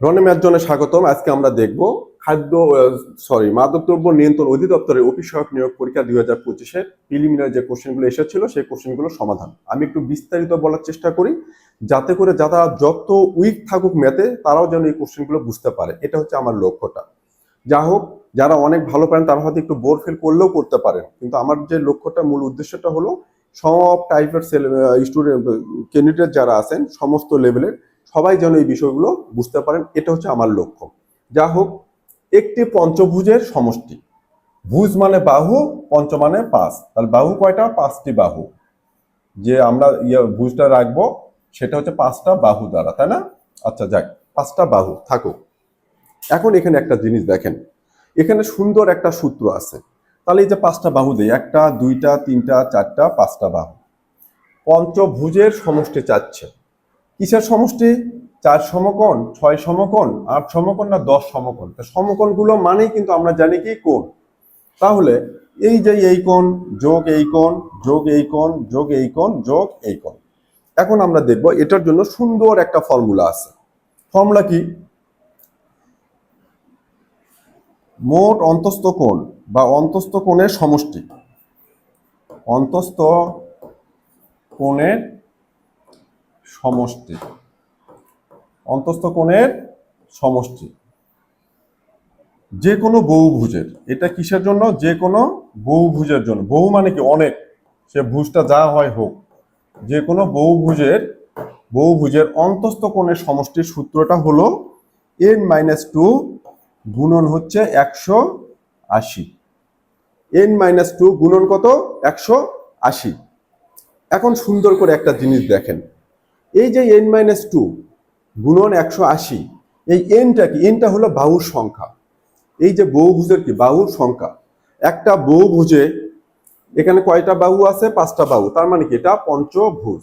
রনে ম্যাচজনে স্বাগতম। আজকে আমরা দেখব খাদ্য সরি মাদকদ্রব্য নিয়ন্ত্রণ অধিদপ্তরের অফিস সহায়ক নিয়োগ পরীক্ষা দুই হাজার পঁচিশের প্রিলিমিনারি যে কোশ্চেনগুলো এসেছিল, সেই কোশ্চেনগুলোর সমাধান। আমি একটু বিস্তারিত বলার চেষ্টা করি, যাতে করে যারা যত উইক থাকুক ম্যাথে, তারাও যেন এই কোশ্চেনগুলো বুঝতে পারে। এটা হচ্ছে আমার লক্ষ্যটা। যা হোক, যারা অনেক ভালো পারেন, তারা হয়তো একটু বোর ফিল করলেও করতে পারেন। কিন্তু আমার যে লক্ষ্যটা, মূল উদ্দেশ্যটা হলো, সব টাইপের স্টুডেন্ট ক্যান্ডিডেট যারা আছেন, সমস্ত লেভেলের সবাই যেন এই বিষয়গুলো বুঝতে পারেন, এটা হচ্ছে আমার লক্ষ্য। যা হোক, একটি পঞ্চভুজের সমষ্টি। ভুজ মানে বাহু, পঞ্চ মানে পাঁচ তাহলে বাহু কয়টা? পাঁচটি বাহু। যে আমরা ইয়ে ভুজটা রাখব, সেটা হচ্ছে পাঁচটা বাহু দ্বারা, তাই না? আচ্ছা যাক, পাঁচটা বাহু, থাকুক। এখন এখানে একটা জিনিস দেখেন। এখানে সুন্দর একটা সূত্র আছে। তাহলে এই যে পাঁচটা বাহু দেয় একটা, দুইটা, তিনটা, চারটা, পাঁচটা বাহু। পঞ্চভুজের সমষ্টি চাচ্ছে। কিসের সমষ্টি? চার সমকোণ, ছয় সমকোণ, আট সমকোণ না দশ সমকোণ? তো সমকোণগুলো মানেই কিন্তু আমরা জানি কি কোণ? তাহলে এই যে এই কোণ, যোগ এই কোণ, যোগ এই কোণ, যোগ এই কোণ, যোগ এই কোণ। এখন আমরা দেখব এটার জন্য সুন্দর একটা ফর্মুলা আছে। ফর্মুলা কি? মোট অন্তস্থ কোণ বা অন্তস্থ কোণের সমষ্টি। অন্তস্থ কোণের সমষ্টি। অন্তস্থ কোণের সমষ্টি। যে কোনো বহুভুজের। এটা কিসের জন্য? যে কোনো বহুভুজের জন্য। বহু মানে কি? অনেক। সে ভুজটা যা হয় হোক। যে কোনো বহুভুজের বহুভুজের অন্তস্থ কোণের সমষ্টির সূত্রটা হলো এন মাইনাস টু গুণন হচ্ছে একশো আশি। এন মাইনাস টু গুণন কত? একশো আশি। এখন সুন্দর করে একটা জিনিস দেখেন। এই যে এন মাইনাস টু গুণন একশো আশি, এই এনটা কি? এনটা হলো বাহুর সংখ্যা। এই যে বহুভুজের কি? বাহুর সংখ্যা। একটা বহুভুজে এখানে কয়টা বাহু আছে? পাঁচটা বাহু। তার মানে কি? এটা পঞ্চভুজ।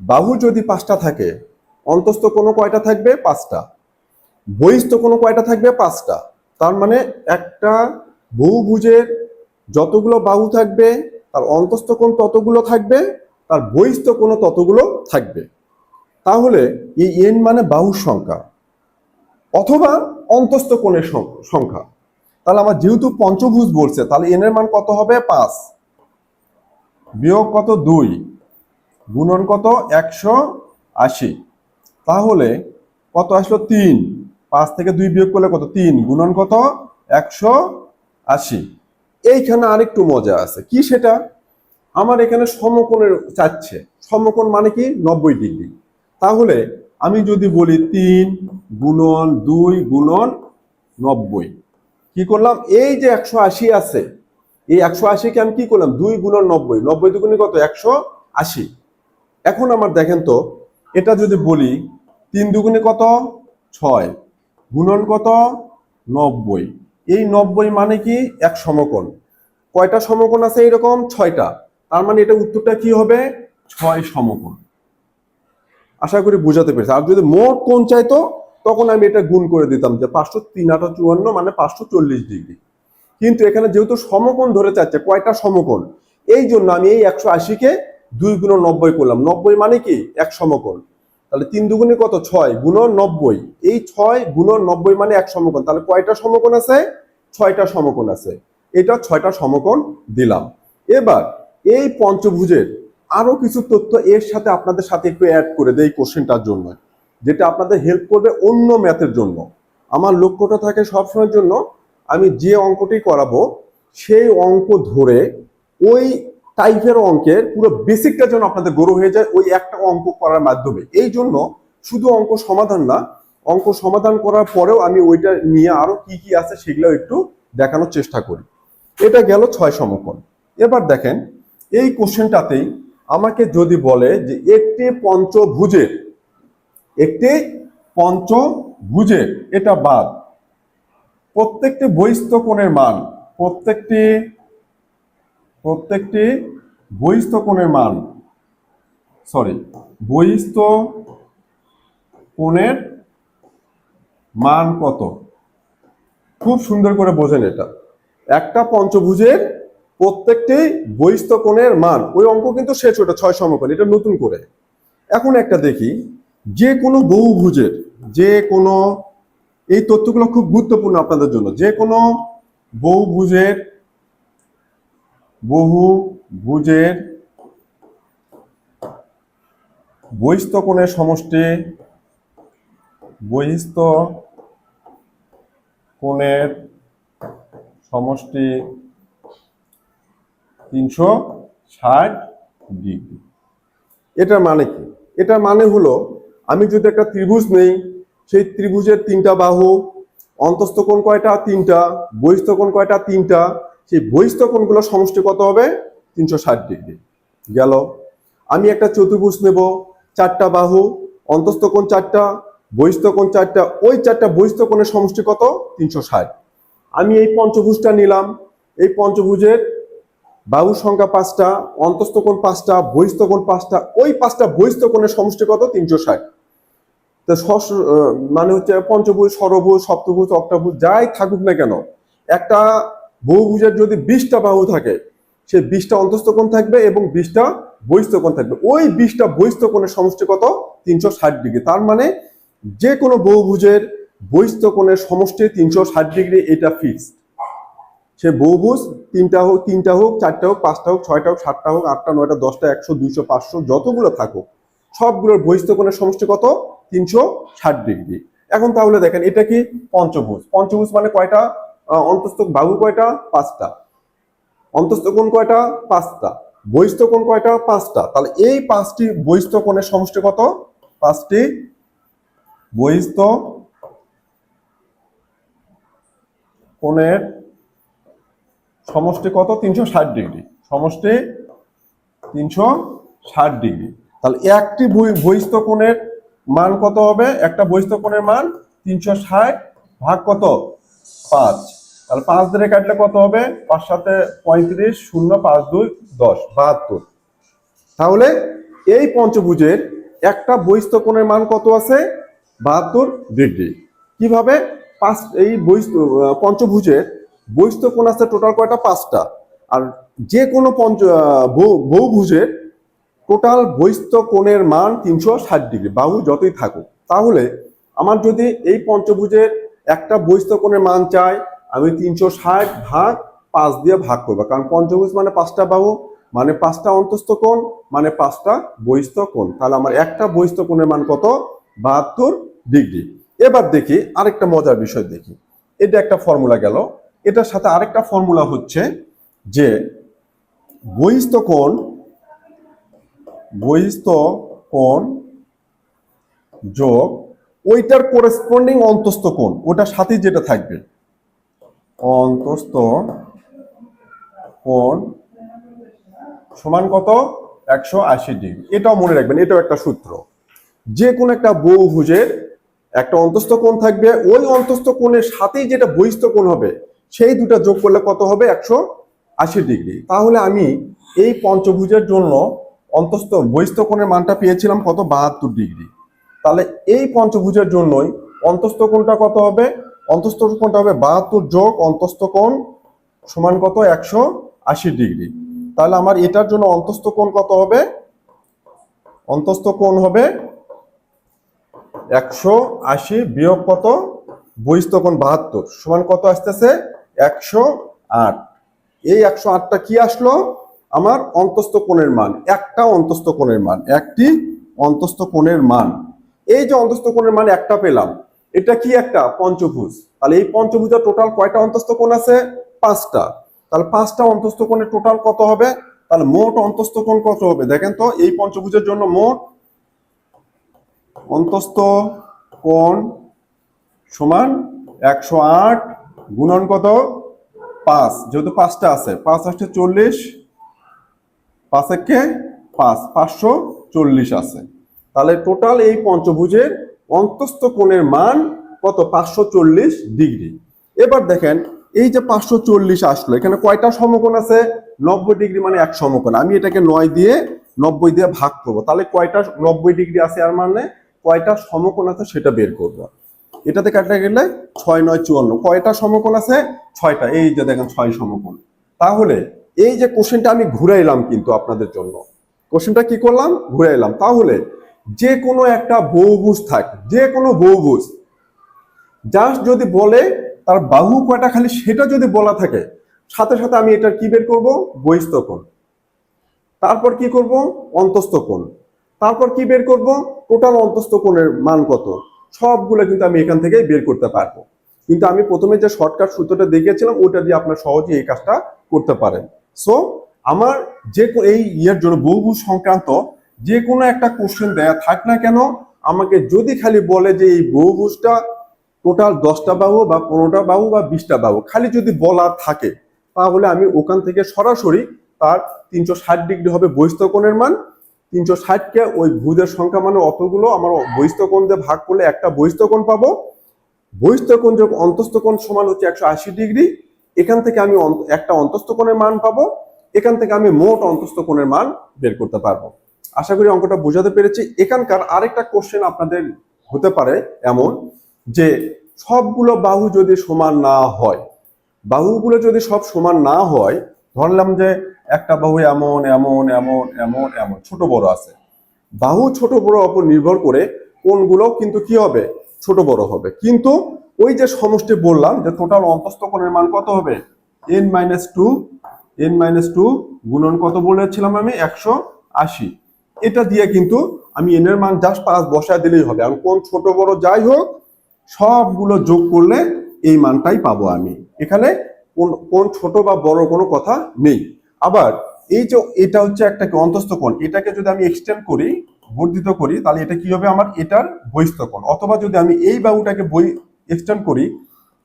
বাহু যদি পাঁচটা থাকে, অন্তস্থ কোনো কয়টা থাকবে? পাঁচটা। বহিস্থ কোনো কয়টা থাকবে? পাঁচটা। তার মানে একটা বহুভুজের যতগুলো বাহু থাকবে, তার অন্তস্থ কোণ ততগুলো থাকবে? তার বহিস্থ কোনো ততগুলো থাকবে। তাহলে এই এন মানে বাহুর সংখ্যা অথবা অন্তস্থ কোণের সংখ্যা। তাহলে আমার যেহেতু পঞ্চভুজ বলছে, তাহলে এন এর মান কত হবে? পাঁচ। বিয়োগ কত? দুই। গুণন কত? একশো আশি। তাহলে কত আসলো? তিন। পাঁচ থেকে দুই বিয়োগ করলে কত? তিন। গুণন কত? একশো আশি। এইখানে আরেকটু মজা আছে। কি সেটা? আমার এখানে সমকোণের চাচ্ছে। সমকোণ মানে কি? নব্বই ডিগ্রি। তাহলে আমি যদি বলি তিন গুণন দুই গুণন নব্বই, কি করলাম? এই যে একশো আশি আছে, এই একশো আশিকে আমি কি করলাম? দুই গুণন নব্বই নব্বই দুগুণে কত? একশো আশি। এখন আমার দেখেন তো, এটা যদি বলি, তিন দুগুণে কত? ছয়। গুণন কত? নব্বই। এই নব্বই মানে কি? এক সমকোণ। কয়টা সমকোণ আছে এরকম ছয়টা। তার মানে এটা উত্তরটা কি হবে? ছয় সমকোণ। আশা করি বুঝাতে পেরেছি। আর যদি মোট কোণ চাইতো, তখন আমি এটা গুণ করে দিতাম যে পাঁচশো তিন আটা চুয়ান্ন মানে পাঁচশো চল্লিশ ডিগ্রি। কিন্তু এখানে যেহেতু সমকোণ ধরে চাচ্ছে কয়টা সমকোণ? এই জন্য আমি এই একশো আশিকে দুই গুণ নব্বই করলাম। নব্বই মানে কি? এক সমকোণ। তাহলে তিন দুগুণে কত? ছয় গুণন নব্বই। এই ছয় গুণন নব্বই মানে এক সমকোণ। তাহলে কয়টা সমকোণ আছে? ছয়টা সমকোণ আছে। এটা ছয়টা সমকোণ দিলাম। এবার এই পঞ্চভুজের আরও কিছু তথ্য এর সাথে আপনাদের সাথে একটু অ্যাড করে দেই কোশ্চেনটার জন্য, যেটা আপনাদের হেল্প করবে অন্য ম্যাথের জন্য। আমার লক্ষ্যটা থাকে সবসময়ের জন্য আমি যে অঙ্কটি করাবো, সেই অঙ্ক ধরে ওই টাইপের অঙ্কের পুরো বেসিকটা যেন আপনাদের গরু হয়ে যায় ওই একটা অঙ্ক করার মাধ্যমে। এই জন্য শুধু অঙ্ক সমাধান না, অঙ্ক সমাধান করার পরেও আমি ওইটা নিয়ে আরও কি কি আছে সেগুলো একটু দেখানোর চেষ্টা করি। এটা গেল ছয় সমকোণ। এবার দেখেন, এই কোশ্চেনটাতেই আমাকে যদি বলে যে একটি পঞ্চভুজের একটি পঞ্চভুজের এটা বাদ। প্রত্যেকটি বহিস্থ কোণের মান, প্রত্যেকটি প্রত্যেকটি বহিস্থ কোণের মান সরি বহিস্থ কোণের মান কত? খুব সুন্দর করে বোঝেন এটা। একটা পঞ্চভুজের প্রত্যেকটি বহিস্থ কোণের মান, ওই অঙ্ক কিন্তু শেষ ওটা ছয় সমকোণ, এটা নতুন করে। এখন একটা দেখি, যে কোনো বহুভুজের, যে কোনো, এই তথ্যগুলো খুব গুরুত্বপূর্ণ আপনাদের জন্য, যে কোনো বহুভুজের বহু ভুজের বহিস্থ কোণের সমষ্টি, বহিস্থ কোণের সমষ্টি তিনশো ষাট ডিগ্রি। এটার মানে কি? এটার মানে হলো, আমি যদি একটা ত্রিভুজ নেই, সেই ত্রিভুজের তিনটা বাহু, অন্তস্থ কোণ কয়টা? তিনটা। বহিস্থ কোণ কয়টা? তিনটা। সেই বহিস্থ কোণগুলোর সমষ্টি কত হবে? তিনশো ষাট ডিগ্রি। গেল। আমি একটা চতুর্ভুজ নেব, চারটা বাহু, অন্তস্থ কোণ চারটা, বহিস্থ কোণ চারটা, ওই চারটা বহিস্থ কোণের সমষ্টি কত? তিনশো ষাট। আমি এই পঞ্চভুজটা নিলাম। এই পঞ্চভুজের বাহু সংখ্যা পাঁচটা, অন্তস্থ কোণ পাঁচটা, বহিস্থ কোণ পাঁচটা, ওই পাঁচটা বহিস্থ কোণের সমষ্টি কত? তিনশো ষাট। তো মানে হচ্ছে পঞ্চভুজ ষড়ভুজ সপ্তভুজ অক্টাভুজ যাই থাকুক না কেন, একটা বহুভুজের যদি বিশটা বাহু থাকে, সে বিশটা অন্তস্থ কোণ থাকবে এবং বিশটা বহিস্থ কোণ থাকবে। ওই বিশটা বহিস্থ কোণের সমষ্টি কত? তিনশো ষাট ডিগ্রি। তার মানে যে কোনো বহুভুজের বহিস্থ কোণের সমষ্টি তিনশো ষাট ডিগ্রি, এটা ফিক্সড সে বহুভুজ তিনটা হোক তিনটা হোক, চারটা হোক, পাঁচটা হোক, ছয়টা হোক, সাতটা হোক, আটটা, নয়টা, দশটা, একশো, দুইশো, পাঁচশো, যতগুলো থাকুক, সবগুলোর বহিস্থ কোণের সমষ্টি কত? তিনশো ষাট ডিগ্রি। এখন তাহলে দেখেন, এটা কি? পঞ্চভুজ। পঞ্চভুজ মানে কয়টা? অন্তস্থ বাহু কয়টা? পাঁচটা। অন্তস্থ কোণ কয়টা? পাঁচটা। বহিস্থ কোণ কয়টা? পাঁচটা। তাহলে এই পাঁচটি বহিস্থ কোণের সমষ্টি কত? পাঁচটি বহিস্থ কোণের সমষ্টি কত? তিনশো ষাট ডিগ্রি। সমষ্টি তিনশো ষাট ডিগ্রি। তাহলে একটি বহি- বহিস্থ কোণের মান কত হবে? একটা বহিস্থ কোণের মান তিনশো ষাট ভাগ কত? পাঁচ। তাহলে পাঁচ ধরে কাটলে কত হবে? পাঁচ সাথে পঁয়ত্রিশ শূন্য পাঁচ দুই দশ, বাহাত্তর। তাহলে এই পঞ্চভুজের একটা বহিস্থ কোণের মান কত আছে? বাহাত্তর ডিগ্রি। কীভাবে? পাঁচ এই বহিস্থ পঞ্চভুজের বহিস্থ কোণ আছে টোটাল কয়টা? পাঁচটা। আর যে কোনো পঞ্চ বহু- বহুভুজের টোটাল বহিস্থ কোণের মান তিনশো ষাট ডিগ্রি। বাহু যতই থাকুক। তাহলে আমার যদি এই পঞ্চভুজের একটা বহিস্থ কোণের মান চাই, আমি তিনশো ষাট ভাগ পাঁচ দিয়ে ভাগ করব। কারণ পঞ্চভুজ মানে পাঁচটা বাহু মানে পাঁচটা অন্তস্থ কোণ মানে পাঁচটা বহিস্থ কোণ। তাহলে আমার একটা বহিস্থ কোণের মান কত? বাহাত্তর ডিগ্রি। এবার দেখি আরেকটা মজার বিষয় দেখি। এটা একটা ফর্মুলা গেল। এটার সাথে আরেকটা ফর্মুলা হচ্ছে যে বহিস্থ কোণ বহিস্থ কোণ যোগ ওইটার করেসপন্ডিং অন্তস্থ কোণ, ওটার সাথে যেটা থাকবে। অন্তস্থ কোণ সমান কত? একশো আশি ডিগ্রি। এটাও মনে রাখবেন, এটাও একটা সূত্র। যে কোনো একটা বহুভুজের একটা অন্তস্থ কোণ থাকবে, ওই অন্তস্থ কোণের সাথেই যেটা বহিস্থ কোণ হবে সেই দুটা যোগ করলে কত হবে? একশো আশি ডিগ্রি। তাহলে আমি এই পঞ্চভুজের জন্য অন্তস্থ বহিস্থ কোণের মানটা পেয়েছিলাম কত? বাহাত্তর ডিগ্রি। তাহলে এই পঞ্চভুজের জন্যই অন্তস্থ কোণটা কত হবে? অন্তস্থ কোণটা হবে বাহাত্তর যোগ অন্তস্থ কোণ সমান কত? একশো আশি ডিগ্রি। তাহলে আমার এটার জন্য অন্তস্থ কোণ কত হবে? অন্তস্থ কোণ হবে একশো আশি বিয়োগ কত? বহিস্থ কোণ বাহাত্তর। সমান কত আসতেছে? একশো আট। এই একশো আটটা কি আসলো? আমার অন্তস্থ কোণের মান। একটা অন্তস্থ কোণের মান। একটি অন্তস্থ কোণের মান। এই যে অন্তস্থ কোণের মান একটা পেলাম, এটা কি একটা? পঞ্চভুজ। তাহলে এই পঞ্চভুজের টোটাল কয়টা অন্তস্থ কোণ আছে? পাঁচটা। তাহলে পাঁচটা অন্তস্থ কোণের টোটাল কত হবে? তাহলে মোট অন্তস্থ কোণ কত হবে? দেখেন তো, এই পঞ্চভুজের জন্য মোট অন্তস্থ কোণ সমান একশো আট গুণন কত? পাঁচ। যেহেতু পাঁচটা আছে, পাঁচ আসছে চল্লিশ, পাঁচ একে পাঁচ, পাঁচশো চল্লিশ আছে। তাহলে টোটাল এই পঞ্চভুজের অন্তস্থ কোণের মান কত? পাঁচশো চল্লিশ ডিগ্রি। এবার দেখেন, এই যে পাঁচশো চল্লিশ আসলো, এখানে কয়টা সমকোণ আছে? নব্বই ডিগ্রি মানে এক সমকোণ। আমি এটাকে নয় দিয়ে নব্বই দিয়ে ভাগ করব। তাহলে কয়টা নব্বই ডিগ্রি আছে? আর মানে কয়টা সমকোণ আছে সেটা বের করব। এটাতে কাটতে গেলে ছয়, নয়, চুয়ান্ন। কয়টা সমকোণ আছে? ছয়টা। এই যে দেখেন, ছয় সমকোণ। তাহলে এই যে কোশ্চেনটা আমি ঘুরাইলাম কিন্তু আপনাদের জন্য। কোশ্চেনটা কি করলাম? ঘুরাইলাম। তাহলে যে কোনো একটা বহুভুজ থাক যে কোনো বহুভুজ জাস্ট যদি বলে তার বাহু কয়টা খালি সেটা যদি বলা থাকে, সাথে সাথে আমি এটার কি বের করব? বহিস্থ কোণ। তারপর কি করব? অন্তস্থ কোণ। তারপর কি বের করব? টোটাল অন্তস্থ কোণের মান কত? সবগুলো কিন্তু আমি এখান থেকে বের করতে পারব। কিন্তু আমি প্রথমে যে শর্টকাট সূত্রটা দেখিয়েছিলাম ওটা দিয়ে আপনার সহজে এই কাজটা করতে পারেন। সো আমার যে এই ইয়ের জন্য বহুভুজ সংক্রান্ত যে কোনো একটা কোশ্চেন দেয়া থাক না কেন, আমাকে যদি খালি বলে যে এই বহুভুজটা টোটাল দশটা বাহু বা পনেরোটা বাহু বা বিশটা বাহু, খালি যদি বলা থাকে, তাহলে আমি ওখান থেকে সরাসরি তার তিনশো ষাট ডিগ্রি হবে বহিস্থ কোণের মান তিনশো ষাটকে ওই ভুজের সংখ্যা মানে অতগুলো আমার বহিস্থকোণ দিয়ে ভাগ করলে একটা বহিস্থকোণ পাবো। বহিস্থ কোণ যোগ অন্তস্থ কোণ সমান হচ্ছে একশো আশি ডিগ্রি। এখান থেকে আমি একটা অন্তস্থ কোণের মান পাবো। এখান থেকে আমি মোট অন্তস্থ কোণের মান বের করতে পারব। আশা করি অঙ্কটা বোঝাতে পেরেছি। এখানকার আরেকটা কোশ্চেন আপনাদের হতে পারে এমন যে সবগুলো বাহু যদি সমান না হয়, বাহুগুলো যদি সব সমান না হয়, ধরলাম যে একটা বাহু এমন এমন এমন এমন এমন। ছোট বড় আছে। বাহু ছোট বড় অপর নির্ভর করে কোনগুলো কিন্তু কি হবে? ছোট বড় হবে। কিন্তু ওই যে সমষ্টি বললাম যে টোটাল অন্তস্থ কোণের মান কত হবে? N minus two N minus two গুণন কত বলেছিলাম আমি? একশো আশি। এটা দিয়ে কিন্তু আমি এনের মান জাস্ট পাঁচ বসায় দিলেই হবে। আর কোন ছোট বড় যাই হোক, সবগুলো যোগ করলে এই মানটাই পাবো আমি। এখানে কোন কোন ছোট বা বড় কোনো কথা নেই। আবার এই যে এটা হচ্ছে একটা অন্তস্থ কোণ, এটাকে যদি আমি এক্সটেন্ড করি, বর্ধিত করি, তাহলে এটা কি হবে আমার? এটার বহিস্থ কোণ। অথবা যদি আমি এই বাহুটাকে বই এক্সটেন্ড করি,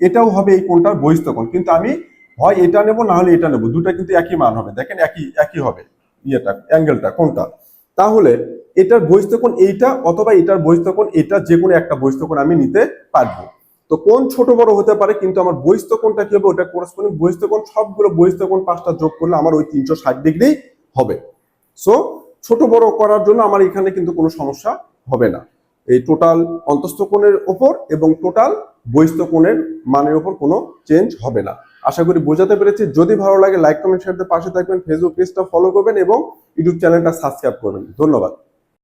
এটাও হবে এই কোণটার বহিস্থ কোণ। কিন্তু আমি হয় এটা নেব, না হলে এটা নেব। দুটা কিন্তু একই মান হবে। দেখেন একই একই হবে ইয়েটা, অ্যাঙ্গেলটা কোনটা তাহলে এটার বহিস্থ কোণ এইটা, অথবা এটার বহিস্থ কোণ, এটা যে কোনো একটা বহিস্থ কোণ আমি নিতে পারব। তো কোন ছোট বড় হতে পারে কিন্তু আমার বহিস্থ কি হবে? ওটা করসপন্ডিং বহিস্থ সবগুলো বহিস্থ কোণ পাঁচটা যোগ করলে আমার ওই তিনশো ষাট ডিগ্রি হবে। সো ছোট বড় করার জন্য আমার এখানে কিন্তু কোনো সমস্যা হবে না। এই টোটাল অন্তস্থ কোণের ওপর এবং টোটাল বহিস্থ কোণের মানের ওপর কোনো চেঞ্জ হবে না। আশা করি বোঝাতে পেরেছি। যদি ভালো লাগে লাইক কমেন্ট শেয়ার দিয়ে পাশে থাকবেন। ফেসবুক পেজটা ফলো করবেন এবং ইউটিউব চ্যানেলটা সাবস্ক্রাইব করবেন। ধন্যবাদ।